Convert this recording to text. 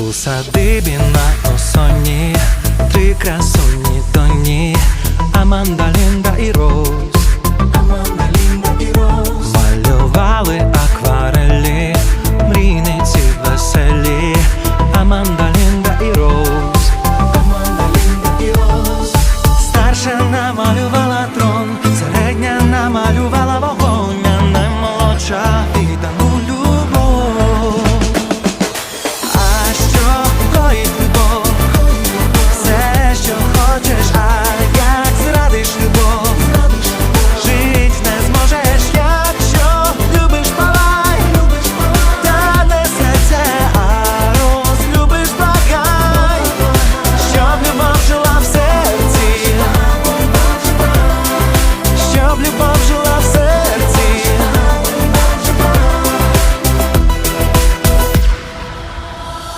У садибі на осоні, три красуні доні, Аманда, Лінда і Роуз. Аманда, Лінда і Роуз. Малювали акварелі, мрійниці веселі, Аманда, Лінда і роз, Аманда, Лінда і роз, Старша намалювала трон, середня намалювала